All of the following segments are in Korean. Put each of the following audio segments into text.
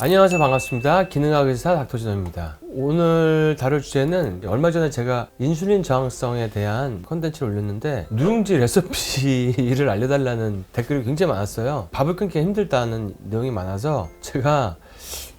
안녕하세요. 반갑습니다. 기능학 의사 닥터진호입니다. 오늘 다룰 주제는 얼마 전에 제가 인슐린 저항성에 대한 컨텐츠를 올렸는데 누룽지 레시피를 알려달라는 댓글이 굉장히 많았어요. 밥을 끊기 힘들다는 내용이 많아서 제가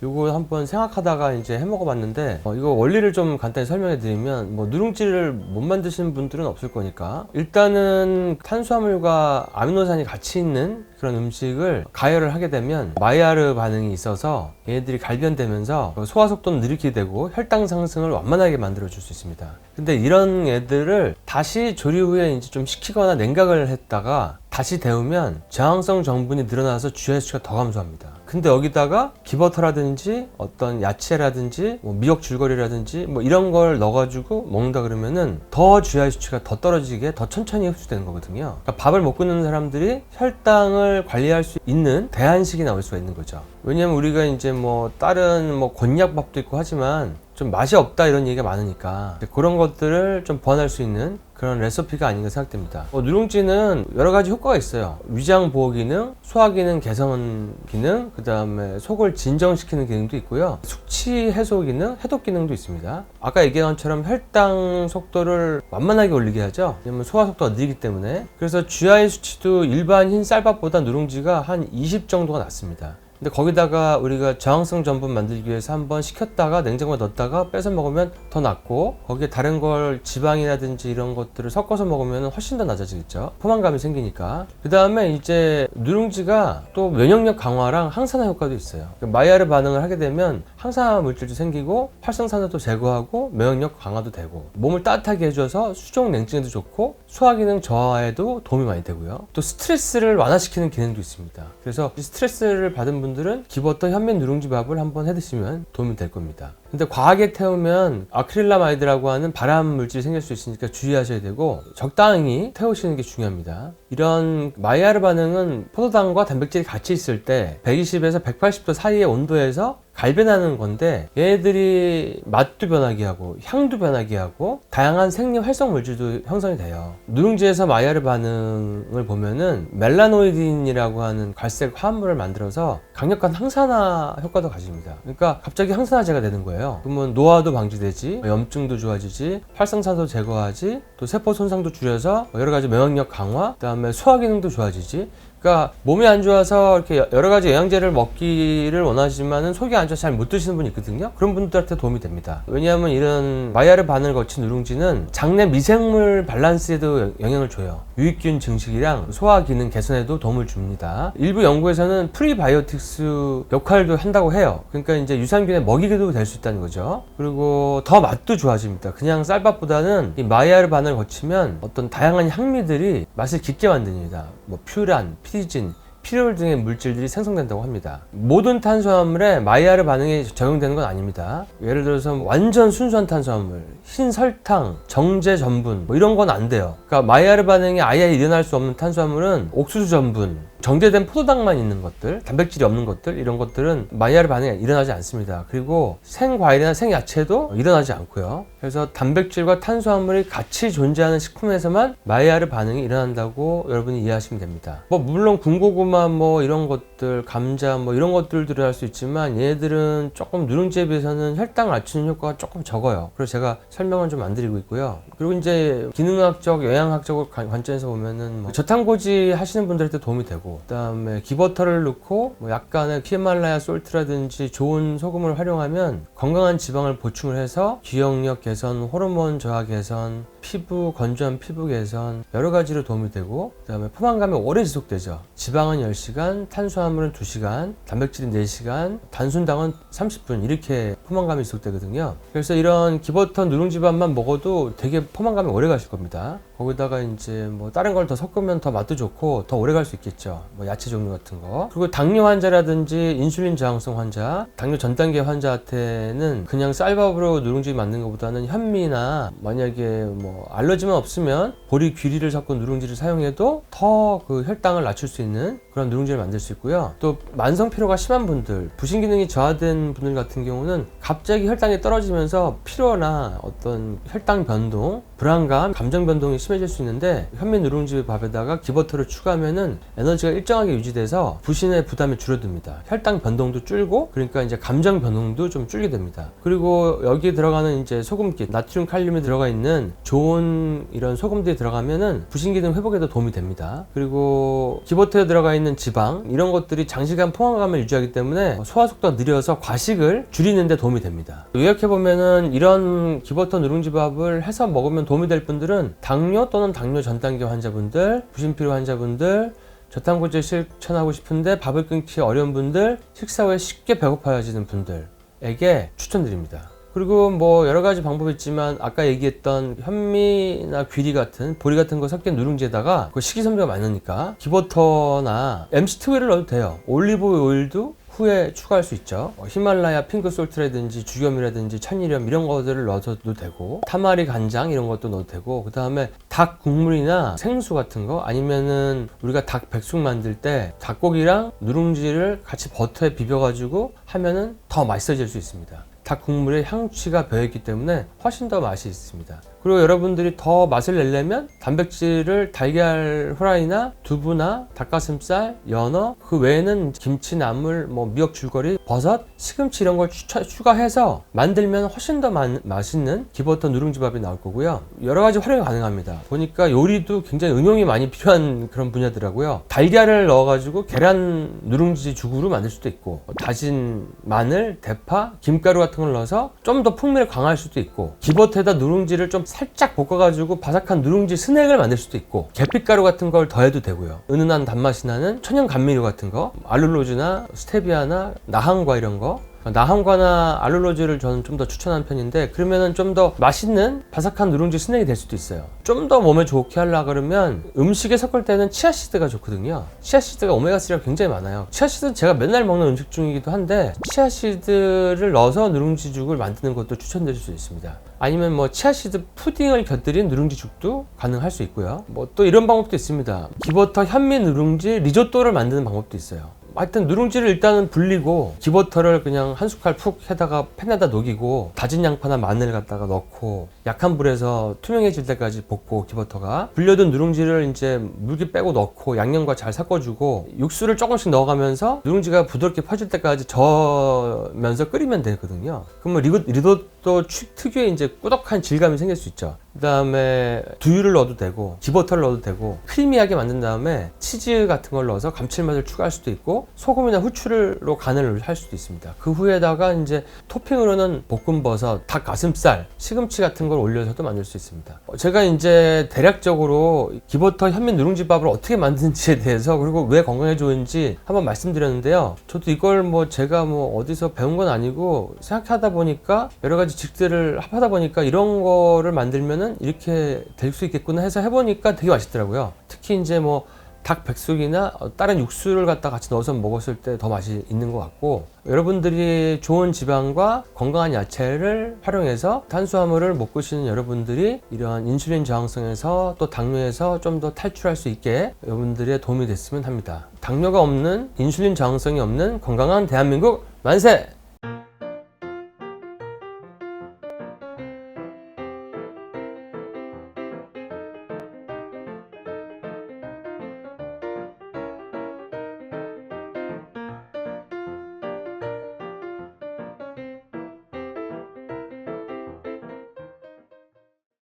이거 한번 생각하다가 이제 해 먹어 봤는데 어, 이거 원리를 좀 간단히 설명해 드리면 뭐 누룽지를 못 만드시는 분들은 없을 거니까 일단은 탄수화물과 아미노산이 같이 있는 그런 음식을 가열을 하게 되면 마이야르 반응이 있어서 얘네들이 갈변되면서 소화 속도는 느리게 되고 혈당 상승을 완만하게 만들어 줄 수 있습니다. 근데 이런 애들을 다시 조리 후에 이제 좀 식히거나 냉각을 했다가 다시 데우면 저항성 성분이 늘어나서 수치가 더 감소합니다. 근데 여기다가 기버터라든지 어떤 야채라든지 뭐 미역 줄거리라든지 뭐 이런 걸 넣어가지고 먹는다 그러면은 더 GI 수치가 더 떨어지게 더 천천히 흡수되는 거거든요. 그러니까 밥을 못 끊는 사람들이 혈당을 관리할 수 있는 대안식이 나올 수가 있는 거죠. 왜냐면 우리가 이제 뭐 다른 뭐 곤약밥도 있고 하지만 좀 맛이 없다 이런 얘기가 많으니까 그런 것들을 좀 보완할 수 있는 그런 레시피가 아닌가 생각됩니다. 어, 누룽지는 여러 가지 효과가 있어요. 위장 보호 기능, 소화 기능 개선 기능, 그 다음에 속을 진정시키는 기능도 있고요. 숙취 해소 기능, 해독 기능도 있습니다. 아까 얘기한 것처럼 혈당 속도를 완만하게 올리게 하죠. 왜냐면 소화 속도가 느리기 때문에. 그래서 GI 수치도 일반 흰 쌀밥보다 누룽지가 한 20 정도가 낮습니다. 근데 거기다가 우리가 저항성 전분 만들기 위해서 한번 식혔다가 냉장고에 넣었다가 빼서 먹으면 더 낫고 거기에 다른 걸 지방이라든지 이런 것들을 섞어서 먹으면 훨씬 더 낮아지겠죠. 포만감이 생기니까. 그 다음에 이제 누룽지가 또 면역력 강화랑 항산화 효과도 있어요. 그 마이야르 반응을 하게 되면 항산화 물질도 생기고 활성산소도 제거하고 면역력 강화도 되고 몸을 따뜻하게 해줘서 수족 냉증에도 좋고 소화 기능 저하에도 도움이 많이 되고요. 또 스트레스를 완화시키는 기능도 있습니다. 그래서 이 스트레스를 받은 분 들은 기버터 현면 누룽지 밥을 한번 해 드시면 도움이 될 겁니다 근데 과하게 태우면 아크릴라마이드라고 하는 발암 물질이 생길 수 있으니까 주의하셔야 되고 적당히 태우시는 게 중요합니다. 이런 마이야르 반응은 포도당과 단백질이 같이 있을 때 120에서 180도 사이의 온도에서 갈변하는 건데 얘네들이 맛도 변하게 하고 향도 변하게 하고 다양한 생리 활성 물질도 형성이 돼요. 누룽지에서 마이야르 반응을 보면은 멜라노이딘이라고 하는 갈색 화합물을 만들어서 강력한 항산화 효과도 가집니다. 그러니까 갑자기 항산화제가 되는 거예요. 그러면 노화도 방지되지, 염증도 좋아지지, 활성산소 제거하지, 또 세포 손상도 줄여서 여러 가지 면역력 강화, 그다음에 소화 기능도 좋아지지. 그러니까 몸이 안 좋아서 이렇게 여러 가지 영양제를 먹기를 원하지만은 속이 안 좋아서 잘 못 드시는 분이 있거든요. 그런 분들한테 도움이 됩니다. 왜냐하면 이런 마이야르 반응을 거친 누룽지는 장내 미생물 밸런스에도 영향을 줘요. 유익균 증식이랑 소화 기능 개선에도 도움을 줍니다. 일부 연구에서는 프리바이오틱스 역할도 한다고 해요. 그러니까 이제 유산균의 먹이기도 될 수 있다는 거죠. 그리고 더 맛도 좋아집니다. 그냥 쌀밥보다는 이 마이야르 반응을 거치면 어떤 다양한 향미들이 맛을 깊게 만듭니다. 뭐 퓨란, 피진, 피롤 등의 물질들이 생성된다고 합니다. 모든 탄수화물에 마이야르 반응이 적용되는 건 아닙니다. 예를 들어서 완전 순수한 탄수화물, 흰 설탕, 정제 전분 뭐 이런 건 안 돼요. 그러니까 마이야르 반응이 아예 일어날 수 없는 탄수화물은 옥수수 전분, 정제된 포도당만 있는 것들, 단백질이 없는 것들 이런 것들은 마이야르 반응이 일어나지 않습니다. 그리고 생과일이나 생야채도 일어나지 않고요. 그래서 단백질과 탄수화물이 같이 존재하는 식품에서만 마이야르 반응이 일어난다고 여러분이 이해하시면 됩니다. 뭐 물론 군고구마 뭐 이런 것 들, 감자 뭐 이런 것들도 들어갈 수 있지만 얘들은 조금 누룽지에 비해서는 혈당을 낮추는 효과가 조금 적어요. 그래서 제가 설명은 좀안 드리고 있고요. 그리고 이제 기능학적, 영양학적 관점에서 보면은 뭐 저탄고지 하시는 분들한테 도움이 되고 그다음에 기버터를 넣고 뭐 약간의 히말라야 솔트라든지 좋은 소금을 활용하면 건강한 지방을 보충을 해서 기억력 개선, 호르몬 저하 개선, 피부 건조한 피부 개선 여러 가지로 도움이 되고 그다음에 포만감이 오래 지속되죠. 지방은 10시간, 탄수화물은 2시간, 단백질은 4시간, 단순당은 30분 이렇게 포만감이 지속되거든요. 그래서 이런 기버터 누룽지밥만 먹어도 되게 포만감이 오래 가실 겁니다. 거기다가 이제 뭐 다른 걸 더 섞으면 더 맛도 좋고 더 오래 갈 수 있겠죠. 뭐 야채 종류 같은 거. 그리고 당뇨 환자라든지 인슐린 저항성 환자, 당뇨 전 단계 환자한테는 그냥 쌀밥으로 누룽지 만든 것보다는 현미나 만약에 뭐 알러지만 없으면 보리 귀리를 섞은 누룽지를 사용해도 더 그 혈당을 낮출 수 있는 그런 누룽지를 만들 수 있고요. 또 만성 피로가 심한 분들, 부신 기능이 저하된 분들 같은 경우는 갑자기 혈당이 떨어지면서 피로나 어떤 혈당 변동 불안감, 감정 변동이 심해질 수 있는데 현미 누룽지 밥에다가 기버터를 추가하면은 에너지가 일정하게 유지돼서 부신의 부담이 줄어듭니다. 혈당 변동도 줄고 그러니까 이제 감정 변동도 좀 줄게 됩니다. 그리고 여기에 들어가는 이제 소금기, 나트륨, 칼륨이 들어가 있는 좋은 이런 소금들이 들어가면은 부신 기능 회복에도 도움이 됩니다. 그리고 기버터에 들어가 있는 지방 이런 것들이 장시간 포만감을 유지하기 때문에 소화 속도가 느려서 과식을 줄이는 데 도움이 됩니다. 요약해 보면은 이런 기버터 누룽지밥을 해서 먹으면 도움이 될 분들은 당뇨 또는 당뇨 전 단계 환자분들, 부신피로 환자분들, 저탄고지를 실천하고 싶은데 밥을 끊기 어려운 분들, 식사 후에 쉽게 배고파지는 분들에게 추천드립니다. 그리고 뭐 여러 가지 방법이 있지만 아까 얘기했던 현미나 귀리 같은 보리 같은 거 섞인 누룽지에다가 그 식이섬유가 많으니까 기버터나 오일을 넣어도 돼요. 올리브 오일도 후에 추가할 수 있죠. 어, 히말라야 핑크 솔트라든지 죽염이라든지 천일염 이런 것들을 넣어도 되고 타마리 간장 이런 것도 넣어도 되고 그 다음에 닭 국물이나 생수 같은 거 아니면은 우리가 닭 백숙 만들 때 닭고기랑 누룽지를 같이 버터에 비벼가지고 하면은 더 맛있어질 수 있습니다. 닭 국물에 향취가 배어있기 때문에 훨씬 더 맛이 있습니다. 그리고 여러분들이 더 맛을 내려면 단백질을 달걀 후라이나 두부나 닭가슴살, 연어 그 외에는 김치, 나물, 뭐 미역 줄거리, 버섯, 시금치 이런 걸 추, 추가해서 만들면 훨씬 더 마- 맛있는 기버터 누룽지밥이 나올 거고요. 여러 가지 활용이 가능합니다. 보니까 요리도 굉장히 응용이 많이 필요한 그런 분야더라고요. 달걀을 넣어가지고 계란 누룽지 죽으로 만들 수도 있고 다진 마늘, 대파, 김가루 같은 걸 넣어서 좀 더 풍미를 강화할 수도 있고 기버터에다 누룽지를 좀 살짝 볶아가지고 바삭한 누룽지 스낵을 만들 수도 있고 계피가루 같은 걸 더해도 되고요. 은은한 단맛이 나는 천연 감미료 같은 거 알룰로즈나 스테비아나 나항과 이런 거 나항과나 알룰로즈를 저는 좀 더 추천하는 편인데 그러면은 좀 더 맛있는 바삭한 누룽지 스낵이 될 수도 있어요. 좀 더 몸에 좋게 하려 그러면 음식에 섞을 때는 치아씨드가 좋거든요. 치아씨드가 오메가3가 굉장히 많아요. 치아씨드는 제가 맨날 먹는 음식 중이기도 한데 치아씨드를 넣어서 누룽지죽을 만드는 것도 추천드릴 수 있습니다. 아니면 뭐 치아씨드 푸딩을 곁들인 누룽지죽도 가능할 수 있고요. 뭐 또 이런 방법도 있습니다. 기버터 현미 누룽지 리조또를 만드는 방법도 있어요. 하여튼 누룽지를 일단은 불리고 기버터를 그냥 한 숟갈 푹 해다가 팬에다 녹이고 다진 양파나 마늘 갖다가 넣고 약한 불에서 투명해질 때까지 볶고 기버터가 불려둔 누룽지를 이제 물기 빼고 넣고 양념과 잘 섞어주고 육수를 조금씩 넣어가면서 누룽지가 부드럽게 퍼질 때까지 저으면서 끓이면 되거든요. 그러면 리조 또 취- 특유의 이제 꾸덕한 질감이 생길 수 있죠. 그 다음에 두유를 넣어도 되고 기버터를 넣어도 되고 크리미하게 만든 다음에 치즈 같은 걸 넣어서 감칠맛을 추가할 수도 있고 소금이나 후추로 간을 할 수도 있습니다. 그 후에다가 이제 토핑으로는 볶음버섯, 닭 가슴살, 시금치 같은 걸 올려서도 만들 수 있습니다. 어, 제가 이제 대략적으로 기버터 현미 누룽지밥을 어떻게 만드는지에 대해서 그리고 왜 건강에 좋은지 한번 말씀드렸는데요. 저도 이걸 뭐 제가 뭐 어디서 배운 건 아니고 생각하다 보니까 여러 가지 직들을 합하다 보니까 이런 거를 만들면은 이렇게 될 수 있겠구나 해서 해보니까 되게 맛있더라고요. 특히 이제 뭐 닭 백숙이나 어, 다른 육수를 갖다 같이 넣어서 먹었을 때 더 맛이 있는 것 같고 여러분들이 좋은 지방과 건강한 야채를 활용해서 탄수화물을 먹고 싶은 여러분들이 이러한 인슐린 저항성에서 또 당뇨에서 좀 더 탈출할 수 있게 여러분들의 도움이 됐으면 합니다. 당뇨가 없는 인슐린 저항성이 없는 건강한 대한민국 만세!